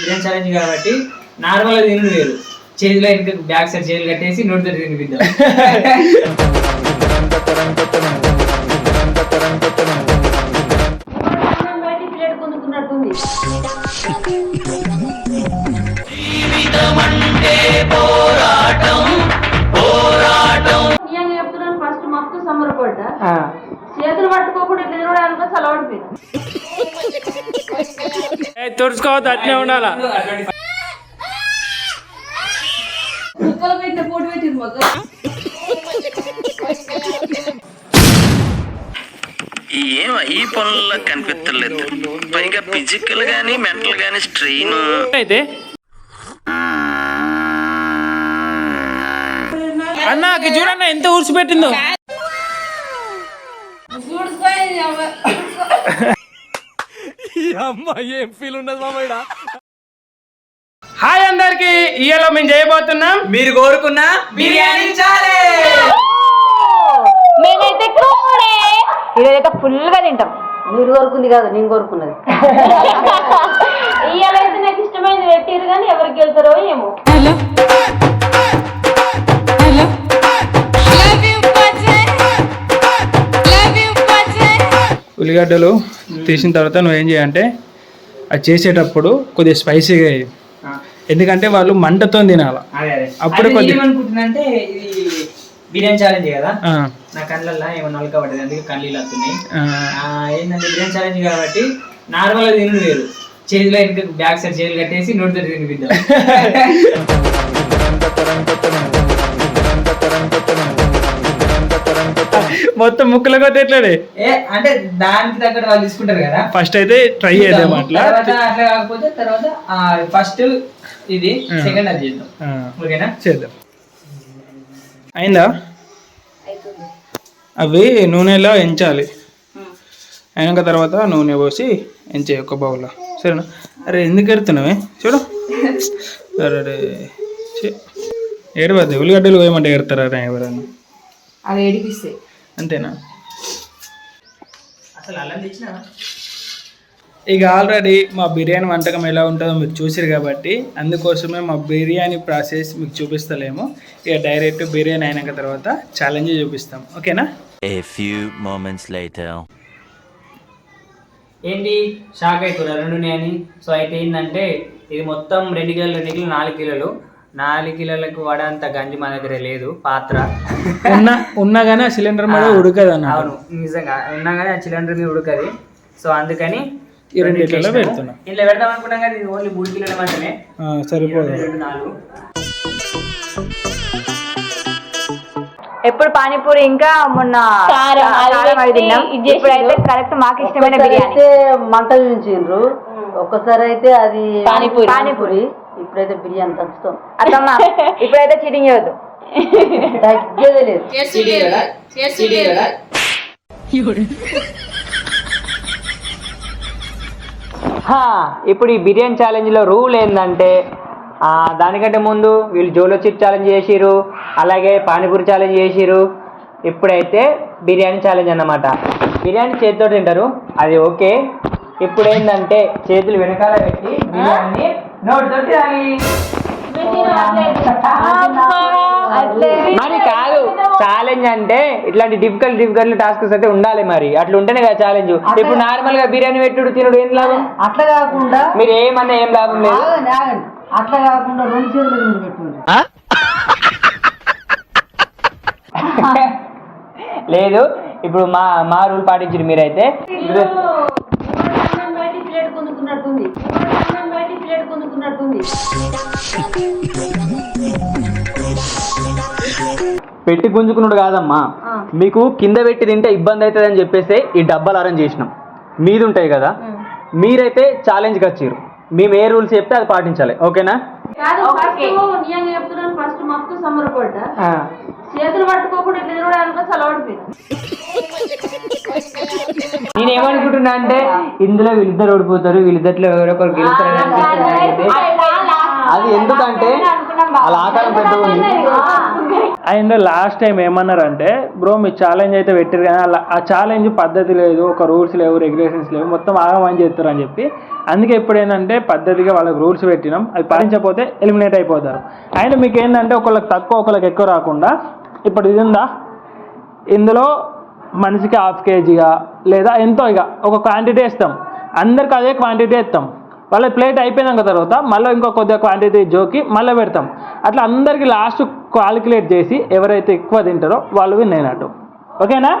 Biryani challenge కాబట్టి normal తినడు వేరు. చేతిలో ఇంకా బ్యాక్ సైడ్ చేతులు కట్టేసి నోటితో తినిపిద్దాం. బయట ప్లేట్ కొనుక్కున్నట్టుంది సంబరపడ్డా చేతులు పట్టుకోకుండా ఇట్లా తినడానికి అలవాడిపోయింది తుడుచుకోవద్దు అట్నే ఉండాలా? కుక్కలు పెట్టిన పోటీ పెట్టింది మొత్తం. ఏం ఈ పనుల్లో కనిపించలేదు పైగా ఫిజికల్ గానీ మెంటల్ గానీ స్ట్రెయిన్ అయితే అన్న అక్కడ చూడన్న ఎంత హాయ్ అందరికి ఇయ్యలో మేము చేయబోతున్నాం మీరు కోరుకున్న బిర్యానీ మేమైతే కోడే ఈరోజైతే ఫుల్గా తింటాం. మీరు కోరుకుంది కాదు నేను కోరుకున్నది. ఇవాళైతే నాకు ఇష్టమైనది పెట్టారు కానీ ఎవరికి వెళ్తారో ఏమో. ఉల్లిగడ్డలు తీసిన తర్వాత నువ్వేం చేయాలంటే అది చేసేటప్పుడు కొద్దిగా స్పైసీగా. ఎందుకంటే వాళ్ళు మంటతో తినాల. అప్పుడు అప్పుడు కొద్ది- ఏమనుకుంటున్నా ఇది బిర్యానీ ఛాలెంజ్ కదా? నా కళ్ళల్లో ఏమన్నా నలక పడ్డది అందుకే కళ్ళు వస్తున్నాయి. ఏంటంటే బిర్యానీ ఛాలెంజ్ కాబట్టి నార్మల్ తినడు వేరు చేతిలో ఇంకా బ్యాక్ సైడ్ చేతులు కట్టేసి నోటితో తినిపిద్దాం. మొత్తం ముక్కలుగా ఎట్లాడే ఏ అంటే దానికి తగ్గట్టు వాళ్ళు తీసుకుంటారు కదా. ఫస్ట్ అయితే ట్రై చేద్దాం. అట్లా. అట్లా కాకపోతే తర్వాత ఫస్ట్ ఇది. సెకండ్ అది చేద్దాం. ఓకేనా? చేద్దాం. అయిందా? అవి నూనెలో ఎంచాలి. అయినాక తర్వాత నూనె పోసి ఎంచే ఒక బౌల్లో. సరేనా? అరే ఎందుకు ఎడుతున్నావే? చూడు. అరే ఏడవద్దు ఉల్లిగడ్డలు పోయమంటే ఎడతారా ఎవరన్నా? అవి ఏడిపిస్తాయి అంతేనా? అసలు తెచ్చినా ఇక ఆల్రెడీ మా బిర్యానీ వంటకం ఎలా ఉంటుందో మీరు చూసారు కాబట్టి అందుకోసమే మా బిర్యానీ ప్రాసెస్ మీకు చూపిస్తలేము. ఇక డైరెక్ట్ బిర్యానీ అయినాక తర్వాత ఛాలెంజ్ చూపిస్తాం. ఓకేనా? A few moments later. ఏంటి? షాక్ అవుతున్నారు రెండు అని సో అయితే ఏంటంటే ఇది మొత్తం రెండు కిలోలు రెండు కిలోలు నాలుగు కిలోలు. నాలుగు కిలోలకు వడంత గంజి మా దగ్గర లేదు పాత్ర. ఉన్న ఉన్నా కానీ ఆ సిలిండర్ మీద ఉడకదు అన్న అవును నిజంగా. ఉన్నా కానీ ఆ సిలిండర్ మీద ఉడకది. సో అందుకని రెండు ఇట్లా పెడుతున్నా. ఇట్లా పెడదాం అనుకున్నాం కానీ ఇది ఓన్లీ మూడు కిలోల మాత్రమే. ఆ, సరిపోదు. రెండు నాలుగు. ఎప్పుడు పానీపూరి ఇంకా మొన్న. ఇప్పుడైతే కరెక్ట్ మాకు ఇష్టమైన ఒక్కసారి బిర్యానీ. అయితే మంటలు ఉంచిండ్రు ఒక్కసారి అయితే అది పానీపూరి. పానీపూరి. ఇప్పుడైతే బిర్యానీ తంచుతాం అత్తమ్మ ఇప్పుడైతే చీటింగ్ చేయొద్దు. తగ్గేదే లేదు ఇప్పుడు ఈ బిర్యానీ ఛాలెంజ్లో రూల్ ఏంటంటే ఆ, దానికంటే ముందు వీళ్ళు జోలో చిప్ ఛాలెంజ్ చేసిరు అలాగే పానీపూరి ఛాలెంజ్ చేసిరు ఇప్పుడైతే బిర్యానీ ఛాలెంజ్ అన్నమాట. బిర్యానీ చేతితో తింటారు అది ఓకే. ఇప్పుడు ఏంటంటే చేతులు వెనకాల పెట్టి బిర్యానీ మరి కాదు ఛాలెంజ్ అంటే ఇట్లాంటి డిఫికల్ట్ డిఫికల్ట్ టాస్క్స్ అయితే ఉండాలి మరి. అట్లా ఉంటేనే కదా ఛాలెంజ్ ఇప్పుడు నార్మల్గా బిర్యానీ పెట్టుడు తినడు ఏం లాభం? అట్లా కాకుండా మీరు ఏమన్నా ఏం లాభం లేదు. అట్లా కాకుండా రెండు చేతులు మీద పెట్టుకోండి లేదు ఇప్పుడు మా మా రూల్ పాటించారు మీరైతే. ప్లేట్ కొనుక్కున్నట్టుంది. పెట్టి గుంజుకున్నాడు కాదమ్మా. మీకు కింద పెట్టి తింటే ఇబ్బంది అవుతుంది అని చెప్పేసి ఈ డబ్బాలు అరేంజ్ చేసినాం. మీది ఉంటాయి కదా మీరైతే ఛాలెంజ్కి వచ్చారు మేము ఏ రూల్స్ చెప్తే అది పాటించాలి. ఓకేనా? కాదు ఫస్ట్ నిజంగా చెప్తున్నాను ఫస్ట్ మస్తు సంబరపడ్డా చేతులు పట్టుకోకుండా ఇట్లా నేను ఏమనుకుంటున్నా అంటే ఇందులో వీళ్ళిద్దరు ఓడిపోతారు వీళ్ళిద్దరిలో ఎవరో ఒకరు నాకైతే. అది ఎందుకంటే వాళ్ళ ఆకారం పెద్దగా ఉంది. అండ్ లాస్ట్ టైం ఏమన్నారంటే బ్రో మీ ఛాలెంజ్ అయితే పెట్టారు కానీ అలా ఆ ఛాలెంజ్ పద్ధతి లేదు ఒక రూల్స్ లేవు రెగ్యులేషన్స్ లేవు మొత్తం ఆగమని చేస్తారు అని చెప్పి. అందుకే ఇప్పుడు ఏంటంటే పద్ధతిగా వాళ్ళకి రూల్స్ పెట్టినాం. అవి పాటించకపోతే ఎలిమినేట్ అయిపోతారు. అండ్ మీకు ఏంటంటే ఒకళ్ళకి తక్కువ ఒకళ్ళకి ఎక్కువ రాకుండా ఇప్పుడు ఇది ఉందా? ఇందులో మనిషికి హాఫ్ కేజీగా లేదా ఎంతో ఇక ఒక క్వాంటిటీ ఇస్తాం అందరికి అదే క్వాంటిటీ ఇస్తాం వాళ్ళ ప్లేట్ అయిపోయినాక తర్వాత మళ్ళీ ఇంకో కొద్దిగా క్వాంటిటీ జోకి మళ్ళీ పెడతాం. అట్లా అందరికి లాస్ట్ క్యాలిక్యులేట్ చేసి ఎవరైతే ఎక్కువ తింటారో వాళ్ళు విన్ అయినట్టు. ఓకేనా?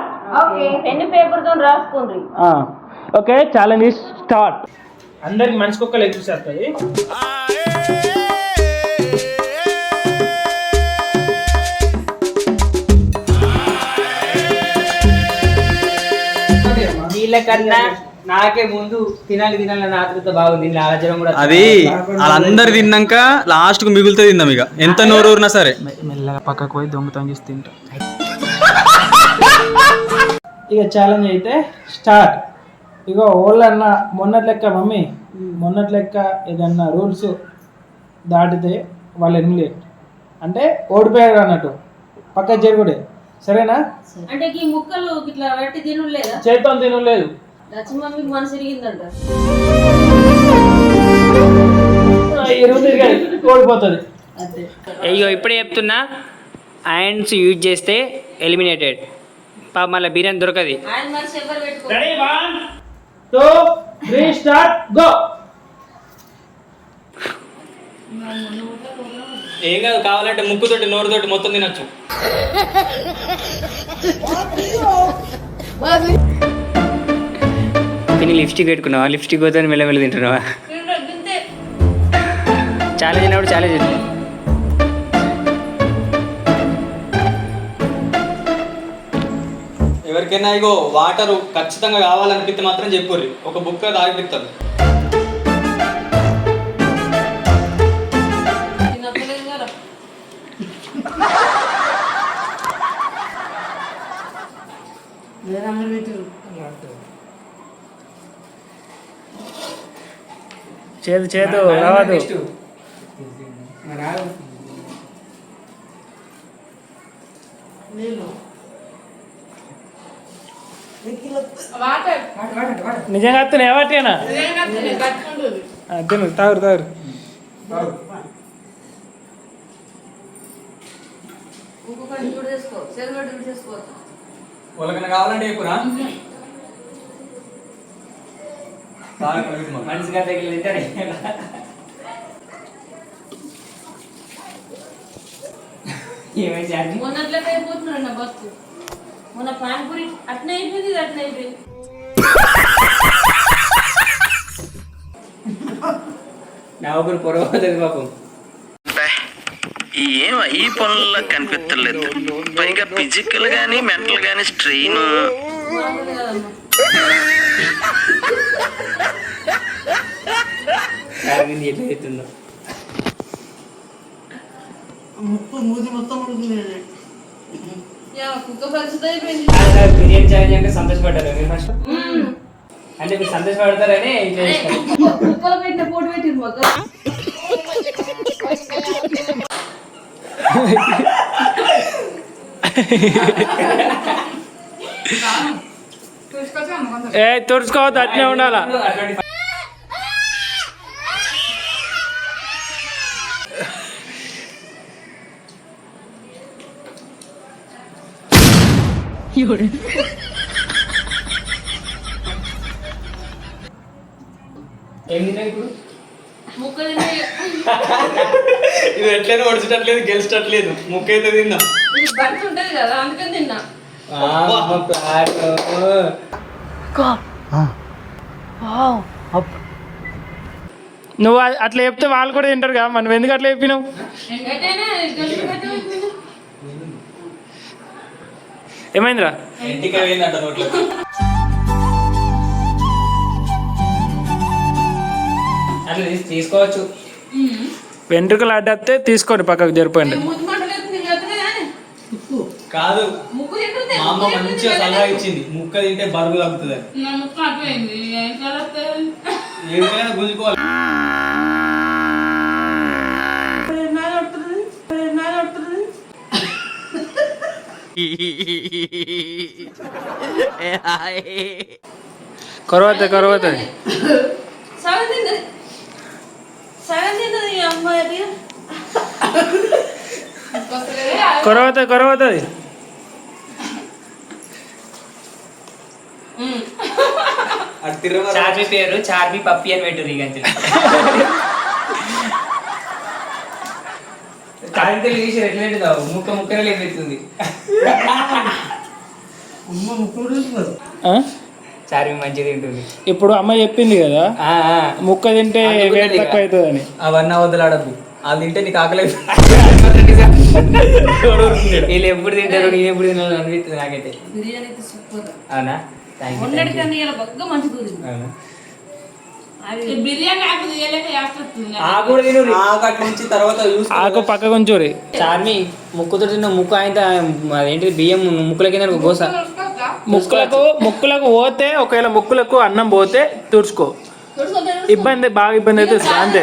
ఓకే. ఛాలెంజ్ స్టార్ట్ అందరికి మనిషికి ఒక్క లెగ్ వస్తుంది వీళ్ళకన్నా నాకే ముందు తినాలి తినాలని ఆతృత బాగుంది. ఆలోచన కూడా అది. వాళ్ళందరు తిన్నాక లాస్ట్కు మిగులుతుంది తిందాం ఇక. ఎంత నోరూరినా సరే. మెల్లగా పక్కకు పోయి దొంగతనం చేసి తింటా. ఇక ఛాలెంజ్ అయితే స్టార్ట్ ఇగో ఓళ్ళన్న మొన్నటి లెక్క మమ్మీ మొన్నటి లెక్క ఏదన్నా రూల్స్ దాటితే వాళ్ళు ఎనిమిది అంటే ఓడిపోయారు అన్నట్టు. పక్క జరుగుడే సరేనా? అంటే ఈ ముక్కలు ఇట్లా పెట్టి తినలేదా చేతం తినలేదు మనసు అయ్యో ఇప్పుడే చెప్తున్నా హ్యాండ్స్ యూజ్ చేస్తే ఎలిమినేటెడ్ పాప మళ్ళీ బిర్యానీ దొరకది. ఆయన మనసు ఎవరు పెట్టుకో ready one two three start go ఏం కాదు కావాలంటే ముక్కుతోటి నోరుతోటి మొత్తం తినొచ్చు. తిని లిప్స్టిక్ పెట్టుకున్నావా? లిప్స్టిక్ పోతే మెల్లమెల్ల తింటున్నావా? ఛాలెంజ్ అయినప్పుడు ఛాలెంజ్ ఎవరికైనా ఇగో వాటర్ ఖచ్చితంగా కావాలనిపిస్తే మాత్రం చెప్పుర్రి. ఒక బుక్క తాగిపిస్తారు తినప్పలేదు కదా చేదు చేదు రావద్దు. నిజంగా అత్తనే ఏవాటినా తిను తాగురు తాగురు కావాలంటే చెప్పురా మనిషిగా తగిలి తింటాడు ఏమైంది మొన్నట్లకి అయిపోతున్నాడు బస్సు. మొన్న పానీపూరి అట్నే అయిపోయింది అట్నే అయిపోయింది. నా ఒకరు పొరవతుంది పాపం. ఏం ఈ పనుల్లో కనిపించలేదు పైగా ఫిజికల్ గానీ మెంటల్ గానీ స్ట్రెయిన్ ఎట్లా అవుతుందో పరిస్థితి అయిపోయింది. బిర్యానీ ఛాలెంజ్ అంటే సంతోషపడ్డారు మీరు ఫస్ట్ అంటే మీరు సంతోషపడతారని ఇట్లా కుక్కలు పెట్టిన పోటీ పెట్టింది మాకు. ఏ తుడుచుకోవద్దు అట్నే ఉండాలా? ఇది ఎట్లయినా ఒడిచేటట్లేదు గెలిచేటట్లేదు ముక్క అయితే ఉంటది కదా అందుకని తిన్నా. నువ్వు అట్లా చెప్తే వాళ్ళు కూడా తింటారు కదా మనం ఎందుకు అట్లా చెప్పినావు. ఏమైందిరా? తీసుకోవచ్చు. వెంట్రుకలు అడ్డస్తే తీసుకోండి పక్కకు జరిపోండి కాదు. మా అమ్మ మంచిగా సలహా ఇచ్చింది. ముక్క తింటే బరువు తగ్గుతుంది. ఏమైనా గుంజుకోవాలి. కరువాత కరువాత కరువాత కరువాత చార్మి పేరు చార్మి పప్పి అని పెట్టు ఇక కాంతలు తీసి ఎట్లా పెట్టుదావు ముక్క ముక్కనే లేపెత్తుంది? చార్మి మంచిగా తింటుంది. ఇప్పుడు అమ్మ చెప్పింది కదా. ముక్క తింటే వేడి. తక్కువ అవుతుందని అవన్నీ వదిలాడద్దు. వాళ్ళు తింటే నీకు ఆకలేదు వీళ్ళు ఎప్పుడు తింటారు? నేను ఎప్పుడు తినాలి అనిపిస్తుంది నాకైతే. అవునా? ఇలా బగ్గ కుదిరింది బిర్యానీ ఆకు తీయలేక తిను నుంచి తర్వాత. ఆకు పక్క కొంచెం చార్మి ముక్కుతో తిన్న ముక్కు ఆయన అదేంటి బియ్యం ముక్కుల కింద గోస. ముక్కులకు ముక్కులకు పోతే ఒకవేళ ముక్కులకు అన్నం పోతే తుడుచుకో. ఇబ్బంది బాగా ఇబ్బంది అయితే. అంతే.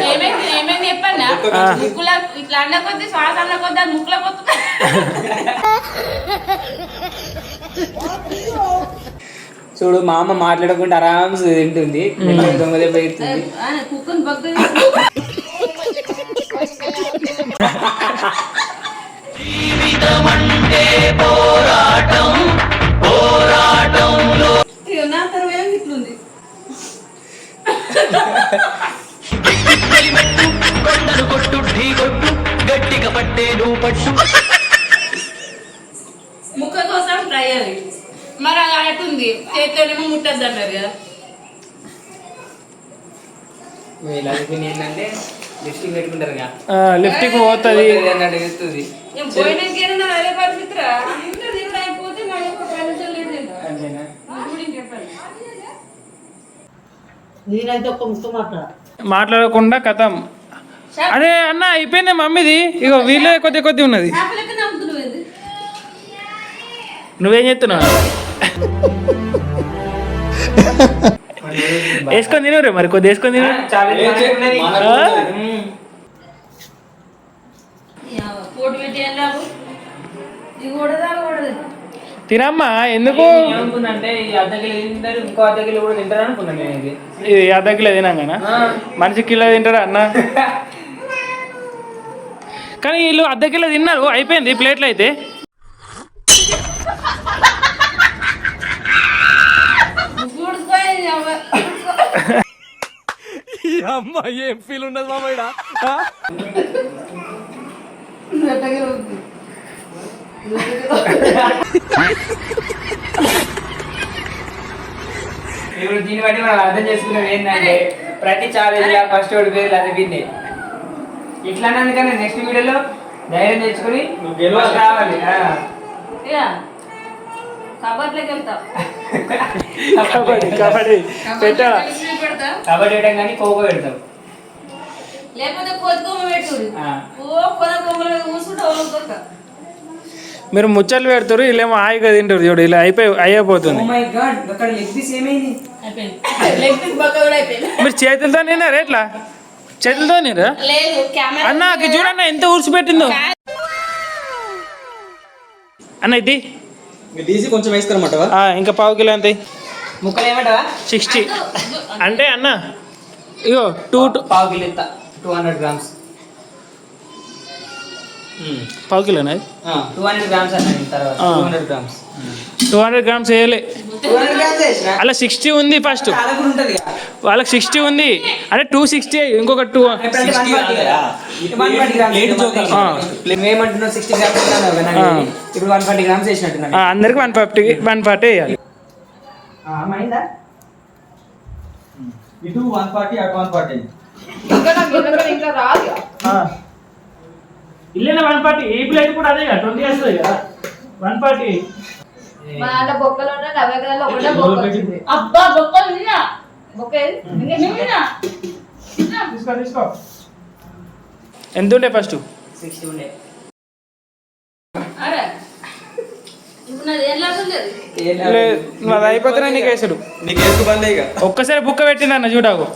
చూడు మా అమ్మ మాట్లాడకుండా ఆరామ్స్ తింటుంది. దొంగ దెబ్బ తర్వాత ఇట్లుంది. ముక్క కోసం ట్రై అది మరి అది అన్నట్టుంది చేతిలోనేమో ముట్టద్దు అంటారు కదా. ఏంటంటే లిప్స్టిక్ పెట్టుకుంటారు పోతుంది. ఇంకా. మాట్లాడకుండా కథం. అదే అన్న అయిపోయింది మమ్మీది. ఇగో వీళ్ళే కొద్ది కొద్ది ఉన్నది. నువ్వేం చెప్తున్నావు వేసుకొని తినరు మరి కొద్ది వేసుకొని తినమ్మా ఎందుకు? ఇది. అర్ధ కిలో తినాగానా? మనిషి కిలో తింటారా అన్న? కానీ వీళ్ళు అర్ధ కిలో తిన్నారు అయిపోయింది ప్లేట్లు అయితే నువ్వు ఊడుకోయి ఇప్పుడు దీన్ని బట్టి మనం అర్థం చేసుకునేది ఏంటంటే ప్రతి ఛాలెంజ్ ఫస్ట్ ఓడిపోయేది అది విన్నే. ఇట్లా అందుకని నెక్స్ట్ వీడియోలో ధైర్యం తెచ్చుకుని రావాలి. కబడ్డీ కబడ్డీ. పెడతా. కబడ్డీ వేయడం కానీ ఖోఖో పెడతాం. లేకపోతే కోతికొమ్మ పెట్టుడు. ఆ. ఓ కొన కొమ్మల కూర్చుంటే వాళ్ళు మీరు ముచ్చట్లు పెడతారు వీళ్ళేమో హాయిగా తింటారు చూడు ఇలా అయిపోయి అయిపోతుంది. అయిపోయింది. మీరు చేతులతో తిన్నారా ఎట్లా? చేతులతో కెమెరా అన్న చూడన్న ఎంత ఊడ్చి పెట్టిందో అన్న ఇది తీసి కొంచెం వేస్తారన్నమాట ఆ, ఇంకా పావు కిలో ఎంత? ముక్కలు ఏమంటావా? సిక్స్టీ. అంటే అన్న ఇగో టూ టూ పావు కిలో ఎత్తా టూ హండ్రెడ్ గ్రామ్స్. పావు కిలోనా? టూ హండ్రెడ్ గ్రామ్స్ అన్న తర్వాత. Two hundred grams. Two hundred grams వేయలే. అలా సిక్స్టీ ఉంది ఫస్ట్. వాళ్ళకి సిక్స్టీ ఉంది. అంటే టూ సిక్స్టీ ఇంకొక టూ ఎప్పుడంటే 60 140 కదా. ఇది 140 గ్రామ్స్ ప్లేట్ వేసినాం. జోకర్. ఆ. నువ్వేమంటున్నావు సిక్స్టీ గ్రామ్స్ వేసినావు కదా నాకు ఆ. తెలియదు. ఇప్పుడు వన్ ఫార్టీ అందరికి వన్ ఫిఫ్టీ వన్ ఫార్టీ వేయాలి. ఇటు వన్ ఫార్టీ అటు వన్ ఫార్టీ ఇంకా రాదు వన్ ఈ ప్లేట్ కూడా అదే కదా. ట్వంటీ వస్తుంది కదా. వన్ ఫార్టీ మా దాంట్లో బొక్కలు ఉన్నాయి నలభై గ్రాములు ఒకటే బొక్క వచ్చింది. అబ్బా బొక్కలు నిన్నా బొక్క? నిన్నా తీసుకో తీసుకో. ఎంత ఉండే ఫస్ట్? సిక్స్టీ ఉండే. అరే ఇప్పుడు నాది ఏం లాభం లేదు లేదు అది అయిపోతేనే నీకు వేసాడు. నీకు వేసుకు బందే ఇక ఒక్కసారి బుక్క పెట్టింది అన్న చూడాకు.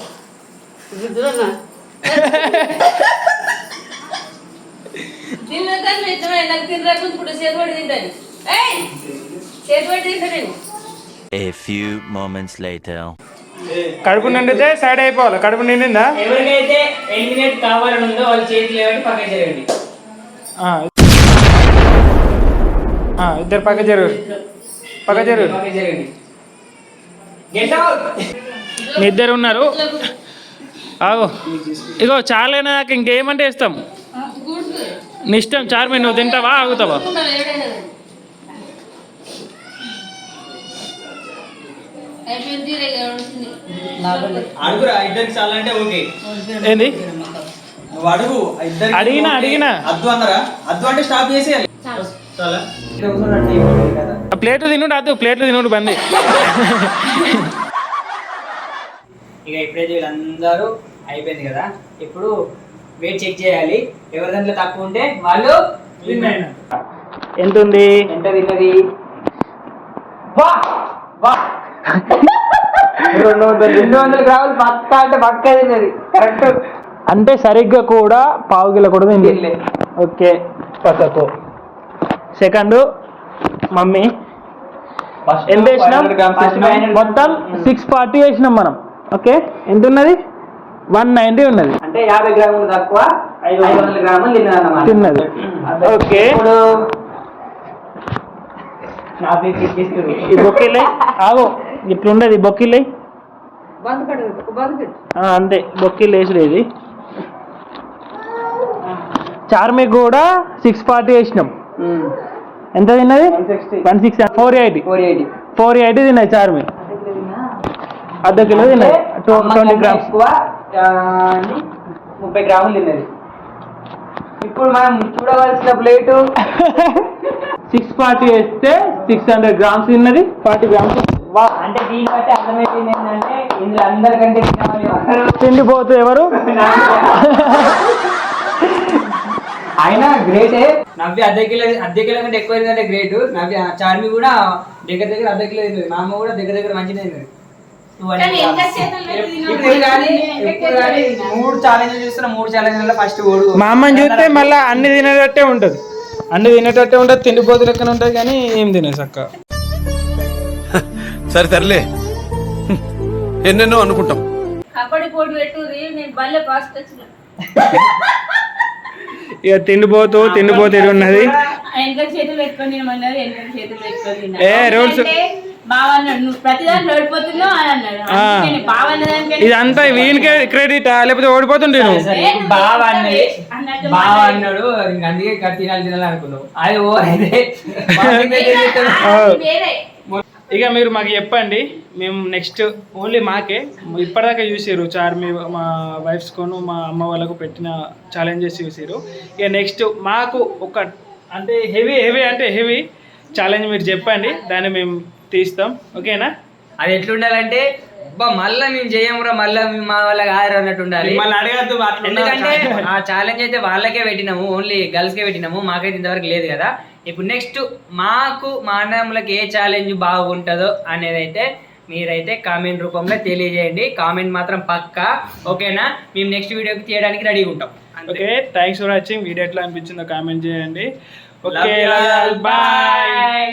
తిన్న నాకు ఇప్పుడు తింటాను. A few moments later. కడుపు నిండితే సైడ్ అయిపోవాలి. కడుపు నిండిందా? ఎవరికైతే ఎలిమినేట్ కావాలని ఉందో వాళ్ళు చేతులు పక్కన ఇద్దరు పక్క జరుగు పక్క జరుగు మీ ఇద్దరు ఉన్నారు. ఆగో. ఇగో చాలైనా నాకు ఇంకేమంటే ఇస్తాం? నీ ఇష్టం. చార్మి నువ్వు తింటావా? ఆగుతావా? అడుగురా ఇద్దరికి చాలా అంటే ఓకే. ఏంది? నువ్వు అడుగు ఇద్దరికి అడిగినా. అడిగినా. అద్దు అన్నారా? అద్దు అంటే స్టాప్ చేసేయాలి. చాలా. ఆ ప్లేట్లు తినుడు అద్దు. ప్లేట్లు తినుడు బంది. ఇక ఇప్పుడైతే వీళ్ళందరూ అయిపోయింది కదా? ఇప్పుడు వెయిట్ చెక్ చేయాలి. ఎవరి దాంట్లో తక్కువ ఉంటే వాళ్ళు. ఎంత ఉంది ఎంత తిన్నది వా వా. రెండు వందలు రెండు వందల గ్రాములు పక్క అంటే పక్క తిన్నది కరెక్ట్ అంటే సరిగ్గా కూడా పావు కిలో కూడా తింది. ఓకే. పక్కకు సెకండ్. మమ్మీ. ఎంత వేసినాం? మొత్తం సిక్స్ ఫార్టీ వేసినాం మనం. ఓకే. ఎంత ఉన్నది వన్ నైంటీ ఉన్నది. అంటే యాభై గ్రాములు తక్కువ ఐదు వందల గ్రాములు తిన్నది. ఓకే. ఇప్పుడు ఆగో. ఇట్లుండదు బొక్కిలే? అంతే బొక్కిలు వేసుడు ఇది. చార్మి కూడా సిక్స్ ఫార్టీ వేసినాం. ఎంత తిన్నది? One six four eighty four eighty తిన్నది చార్మి. అర్ధ కిలో తిన్నది. ట్వంటీ గ్రామ్స్ ముప్పై గ్రాములు తిన్నది. ఇప్పుడు మనం చూడవలసిన ప్లేటు? సిక్స్ ఫార్టీ వేస్తే సిక్స్ హండ్రెడ్ గ్రామ్స్ తిన్నది. ఫార్టీ గ్రామ్స్ అంటే దీన్ని బట్టి అర్థమైపోయింది ఏంటంటే ఇందులో అందరికంటే? తిండిపోతూ ఎవరు? అయినా గ్రేటే. నవ్వి అర్ధ కిలో అర్ధ కిలో కంటే ఎక్కువ తిందంటే గ్రేట్. నవ్వి ఆ చార్మి కూడా దగ్గర దగ్గర అర్ధ కిలో తిన్నది మా అమ్మ కూడా దగ్గర దగ్గర మంచిగా కానీ మూడు ఛాలెంజ్ చూస్తున్న మూడు ఛాలెంజ్ ఫస్ట్ ఓడు. మా అమ్మని చూస్తే మళ్ళీ అన్ని తినేటట్టే ఉంటుంది. అన్ని తినేటట్టే ఉంటుంది తిండిపోతు లెక్కన ఉంటుంది కానీ ఏం తినే చక్క సరే తరలే ఎన్నెన్నో అనుకుంటాం. కబడ్డీ పోటీ పెట్టుర్రి నేను బల్లె ఫాస్ట్ వచ్చిన ఇక తిండిపోతూ తిండిపోతూ ఇది ఉన్నది వెనక చేతులు పెట్టుకొని తినమన్నారు వెనక చేతులు పెట్టుకొని తిన్నా. ఏ, rules. అంటే బావ అన్నాడు నువ్వు ప్రతిదాన్ని ఓడిపోతున్నావు అని అన్నాడు. ఆ. అందుకే నేను బావ అన్నదానికంటే ఇదంతా వీనికే క్రెడిట్ లేకపోతే ఓడిపోతుంటే నువ్వు? సరే, బావ ఎంత అన్నది వేస్ట్ అన్నట్టు బావ మాట్లాడు. అన్నాడు ఇంక అందుకే కట్ తినాలి తినాలి అనుకున్నావు. అది ఓ అయితే ఆ, అది వేరే ఇక మీరు మాకు చెప్పండి మేము నెక్స్ట్ ఓన్లీ మాకే. ఇప్పటిదాకా చూసారు చార్మి మా వైఫ్స్ కోను మా అమ్మ వాళ్ళకు పెట్టిన ఛాలెంజెస్ చూసారు ఇక నెక్స్ట్ మాకు ఒక అంటే హెవీ హెవీ అంటే హెవీ ఛాలెంజ్ మీరు చెప్పండి దాన్ని మేము తీస్తాం. ఓకేనా అది ఎట్లుండాలంటే అబ్బా మళ్ళా మేము చేయమురా మళ్ళా మేము మా వాళ్ళ కాదు అన్నట్టు ఉండాలి. మళ్ళీ అడగద్దు అట్లా ఎందుకంటే ఆ ఛాలెంజ్ అయితే వాళ్ళకే పెట్టినాము ఓన్లీ గర్ల్స్ కే పెట్టినాము మాకైతే ఇంతవరకు లేదు కదా. ఇప్పుడు నెక్స్ట్ మాకు మా అన్నములకి ఏ ఛాలెంజ్ బాగుంటుందో అనేది అయితే మీరైతే కామెంట్ రూపంలో తెలియజేయండి. కామెంట్ మాత్రం పక్కా ఓకేనా? మేము నెక్స్ట్ వీడియోకి తీయడానికి రెడీగా ఉంటాం. Okay thanks for watching video ఎట్లా అనిపించిందో కామెంట్ చేయండి. ఓకే. బాయ్